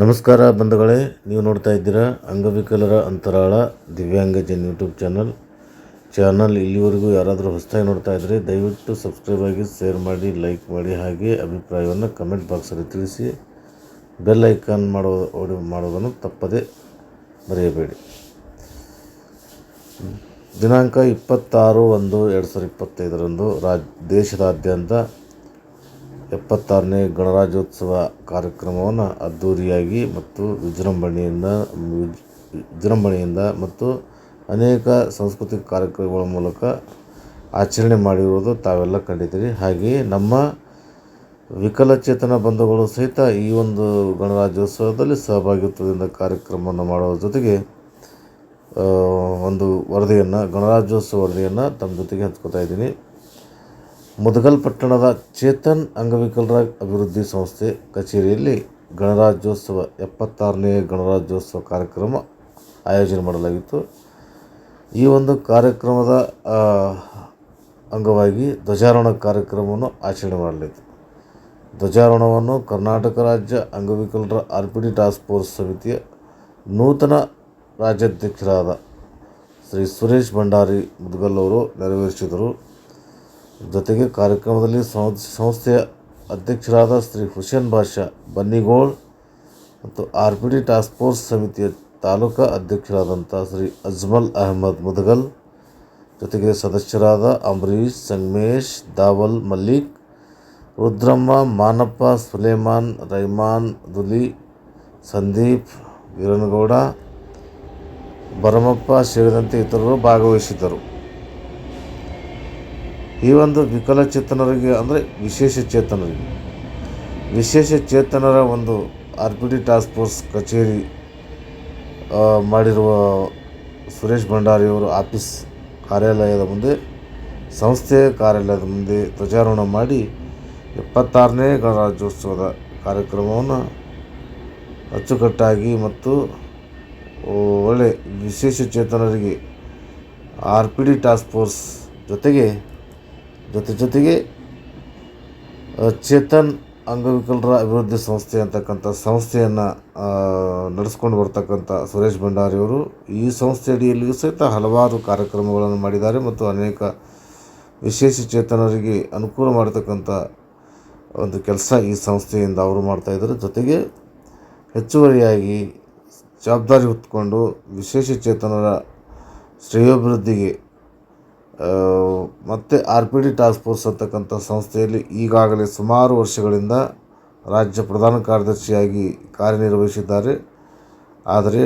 ನಮಸ್ಕಾರ ಬಂಧುಗಳೇ, ನೀವು ನೋಡ್ತಾ ಇದ್ದೀರಾ ಅಂಗವಿಕಲರ ಅಂತರಾಳ ದಿವ್ಯಾಂಗಜನ್ ಯೂಟ್ಯೂಬ್ ಚಾನಲ್. ಚಾನಲ್ ಇಲ್ಲಿವರೆಗೂ ಯಾರಾದರೂ ಹೊಸದಾಗಿ ನೋಡ್ತಾ ಇದ್ದರೆ ದಯವಿಟ್ಟು ಸಬ್ಸ್ಕ್ರೈಬ್ ಆಗಿ, ಶೇರ್ ಮಾಡಿ, ಲೈಕ್ ಮಾಡಿ ಹಾಗೆ ಅಭಿಪ್ರಾಯವನ್ನು ಕಮೆಂಟ್ ಬಾಕ್ಸಲ್ಲಿ ತಿಳಿಸಿ. ಬೆಲ್ ಐಕಾನ್ ಮಾಡೋ ಮಾಡೋದನ್ನು ತಪ್ಪದೇ ಬರೆಯಬೇಡಿ ದಿನಾಂಕ ಇಪ್ಪತ್ತಾರು ಒಂದು ಎರಡು ಸಾವಿರದ ಇಪ್ಪತ್ತೈದರಂದು ರಾಜ್, ದೇಶದಾದ್ಯಂತ ಎಪ್ಪತ್ತಾರನೇ ಗಣರಾಜ್ಯೋತ್ಸವ ಕಾರ್ಯಕ್ರಮವನ್ನು ಅದ್ಧೂರಿಯಾಗಿ ಮತ್ತು ವಿಜೃಂಭಣೆಯಿಂದ ವಿಜ್- ವಿಜೃಂಭಣೆಯಿಂದ ಮತ್ತು ಅನೇಕ ಸಾಂಸ್ಕೃತಿಕ ಕಾರ್ಯಕ್ರಮಗಳ ಮೂಲಕ ಆಚರಣೆ ಮಾಡಿರುವುದು ತಾವೆಲ್ಲ ಕಂಡಿದ್ದೀರಿ. ಹಾಗೆಯೇ ನಮ್ಮ ವಿಕಲಚೇತನ ಬಂಧುಗಳು ಸಹಿತ ಈ ಒಂದು ಗಣರಾಜ್ಯೋತ್ಸವದಲ್ಲಿ ಸಹಭಾಗಿತ್ವದಿಂದ ಕಾರ್ಯಕ್ರಮವನ್ನು ಮಾಡುವ ಜೊತೆಗೆ ಒಂದು ವರದಿಯನ್ನು, ಗಣರಾಜ್ಯೋತ್ಸವ ವರದಿಯನ್ನು ತಮ್ಮ ಜೊತೆಗೆ ಹಂಚ್ಕೋತಾ ಇದ್ದೀನಿ. ಮುದಗಲ್ ಪಟ್ಟಣದ ಚೇತನ್ ಅಂಗವಿಕಲರ ಅಭಿವೃದ್ಧಿ ಸಂಸ್ಥೆ ಕಚೇರಿಯಲ್ಲಿ ಗಣರಾಜ್ಯೋತ್ಸವ ಎಪ್ಪತ್ತಾರನೇ ಗಣರಾಜ್ಯೋತ್ಸವ ಕಾರ್ಯಕ್ರಮ ಆಯೋಜನೆ ಮಾಡಲಾಗಿತ್ತು. ಈ ಒಂದು ಕಾರ್ಯಕ್ರಮದ ಅಂಗವಾಗಿ ಧ್ವಜಾರೋಹಣ ಕಾರ್ಯಕ್ರಮವನ್ನು ಆಚರಣೆ ಮಾಡಲಾಯಿತು. ಧ್ವಜಾರೋಹಣವನ್ನು ಕರ್ನಾಟಕ ರಾಜ್ಯ ಅಂಗವಿಕಲರ R P D task force ಸಮಿತಿಯ ನೂತನ ರಾಜ್ಯಾಧ್ಯಕ್ಷರಾದ ಶ್ರೀ ಸುರೇಶ್ ಭಂಡಾರಿ ಮುದ್ಗಲ್ ಅವರು ನೆರವೇರಿಸಿದರು. ಜೊತೆಗೆ ಕಾರ್ಯಕ್ರಮದಲ್ಲಿ ಸಂಸ್ಥೆಯ ಅಧ್ಯಕ್ಷರಾದ ಶ್ರೀ ಹುಸೇನ್ ಬಾಷಾ ಬನ್ನಿಗೋಳ್ ಮತ್ತು R P D task force ಸಮಿತಿಯ ತಾಲೂಕಾ ಅಧ್ಯಕ್ಷರಾದಂಥ ಶ್ರೀ ಅಜ್ಮಲ್ ಅಹಮದ್ ಮುದಗಲ್, ಜೊತೆಗೆ ಸದಸ್ಯರಾದ ಅಂಬರೀಶ್ ಸಂಗಮೇಶ್, ದಾವಲ್ ಮಲ್ಲಿಕ್, ರುದ್ರಮ್ಮ, ಮಾನಪ್ಪ, ಸುಲೇಮಾನ್, ರೈಮಾನ್, ದುಲಿ, ಸಂದೀಪ್, ವೀರನಗೌಡ, ಭರಮಪ್ಪ ಸೇರಿದಂತೆ ಇತರರು ಭಾಗವಹಿಸಿದ್ದರು. ಈ ಒಂದು ವಿಕಲಚೇತನರಿಗೆ ಅಂದರೆ ವಿಶೇಷ ಚೇತನರಿಗೆ. ವಿಶೇಷ ಚೇತನರ ಒಂದು R P D task force ಕಚೇರಿ ಮಾಡಿರುವ ಸುರೇಶ್ ಭಂಡಾರಿಯವರು ಆಫೀಸ್ ಕಾರ್ಯಾಲಯದ ಮುಂದೆ, ಸಂಸ್ಥೆಯ ಕಾರ್ಯಾಲಯದ ಮುಂದೆ ಧ್ವಜಾರೋಹಣ ಮಾಡಿ ಎಪ್ಪತ್ತಾರನೇ ಗಣರಾಜ್ಯೋತ್ಸವದ ಕಾರ್ಯಕ್ರಮವನ್ನು ಅಚ್ಚುಕಟ್ಟಾಗಿ ಮತ್ತು ಒಳ್ಳೆ ವಿಶೇಷ ಚೇತನರಿಗೆ R P D task force ಜೊತೆಗೆ ಜೊತೆ ಜೊತೆಗೆ ಚೇತನ್ ಅಂಗವಿಕಲರ ಅಭಿವೃದ್ಧಿ ಸಂಸ್ಥೆ ಅಂತಕ್ಕಂಥ ಸಂಸ್ಥೆಯನ್ನು ನಡೆಸ್ಕೊಂಡು ಬರ್ತಕ್ಕಂಥ ಸುರೇಶ್ ಭಂಡಾರಿಯವರು ಈ ಸಂಸ್ಥೆ ಅಡಿಯಲ್ಲಿಯೂ ಸಹಿತ ಹಲವಾರು ಕಾರ್ಯಕ್ರಮಗಳನ್ನು ಮಾಡಿದ್ದಾರೆ ಮತ್ತು ಅನೇಕ ವಿಶೇಷ ಚೇತನರಿಗೆ ಅನುಕೂಲ ಮಾಡತಕ್ಕಂಥ ಒಂದು ಕೆಲಸ ಈ ಸಂಸ್ಥೆಯಿಂದ ಅವರು ಮಾಡ್ತಾಯಿದ್ದಾರೆ ಜೊತೆಗೆ ಹೆಚ್ಚುವರಿಯಾಗಿ ಜವಾಬ್ದಾರಿ ಹೊತ್ಕೊಂಡು ವಿಶೇಷ ಚೇತನರ ಶ್ರೇಯೋಭಿವೃದ್ಧಿಗೆ ಮತ್ತು R P D task force ಅಂತಕ್ಕಂಥ ಸಂಸ್ಥೆಯಲ್ಲಿ ಈಗಾಗಲೇ ಸುಮಾರು ವರ್ಷಗಳಿಂದ ರಾಜ್ಯ ಪ್ರಧಾನ ಕಾರ್ಯದರ್ಶಿಯಾಗಿ ಕಾರ್ಯನಿರ್ವಹಿಸಿದ್ದಾರೆ. ಆದರೆ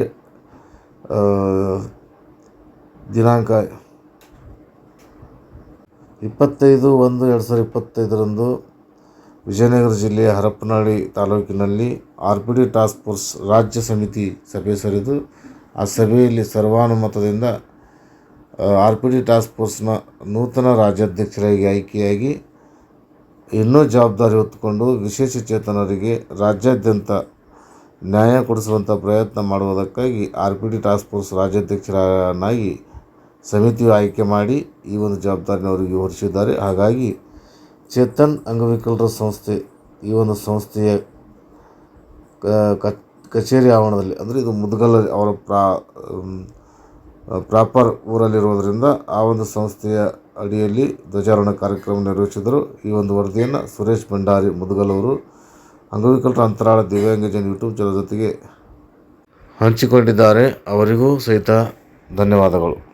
ದಿನಾಂಕ ಇಪ್ಪತ್ತೈದು ಒಂದು ಎರಡು ಸಾವಿರದ ಇಪ್ಪತ್ತೈದರಂದು ವಿಜಯನಗರ ಜಿಲ್ಲೆಯ ಹರಪನಹಳ್ಳಿ ತಾಲೂಕಿನಲ್ಲಿ R P D task force ರಾಜ್ಯ ಸಮಿತಿ ಸಭೆ ಸರಿದು, ಆ ಸಭೆಯಲ್ಲಿ ಸರ್ವಾನುಮತದಿಂದ ಆರ್ ಪಿ ಡಿ ಟಾಸ್ಕ್ ಫೋರ್ಸ್ನ ನೂತನ ರಾಜ್ಯಾಧ್ಯಕ್ಷರಾಗಿ ಆಯ್ಕೆಯಾಗಿ ಇನ್ನೂ ಜವಾಬ್ದಾರಿ ಹೊತ್ತುಕೊಂಡು ವಿಶೇಷ ಚೇತನರಿಗೆ ರಾಜ್ಯಾದ್ಯಂತ ನ್ಯಾಯ ಕೊಡಿಸುವಂಥ ಪ್ರಯತ್ನ ಮಾಡುವುದಕ್ಕಾಗಿ R P D task force ರಾಜ್ಯಾಧ್ಯಕ್ಷರನ್ನಾಗಿ ಸಮಿತಿಯು ಆಯ್ಕೆ ಮಾಡಿ ಈ ಒಂದು ಜವಾಬ್ದಾರಿನ ಅವರಿಗೆ ಹೊರಿಸಿದ್ದಾರೆ. ಹಾಗಾಗಿ ಚೇತನ್ ಅಂಗವಿಕಲರ ಸಂಸ್ಥೆ, ಈ ಒಂದು ಸಂಸ್ಥೆಯ ಕಚೇರಿ ಆವರಣದಲ್ಲಿ, ಅಂದರೆ ಇದು ಮುದ್ಗಲ್ ಅವರ ಪ್ರಾ ಪ್ರಾಪರ್ ಊರಲ್ಲಿರೋದರಿಂದ ಆ ಒಂದು ಸಂಸ್ಥೆಯ ಅಡಿಯಲ್ಲಿ ಧ್ವಜಾರೋಹಣ ಕಾರ್ಯಕ್ರಮ ನೆರವೇರಿಸಿದರು ಈ ಒಂದು ವರದಿಯನ್ನು ಸುರೇಶ್ ಭಂಡಾರಿ ಮುದುಗಲವರು ಅಂಗವಿಕಲರ ಅಂತರಾಳ ದಿವ್ಯಾಂಗಜನ್ ಯೂಟ್ಯೂಬ್ ಚಾನಲ್ ಜೊತೆಗೆ ಹಂಚಿಕೊಂಡಿದ್ದಾರೆ. ಅವರಿಗೂ ಸಹಿತ ಧನ್ಯವಾದಗಳು.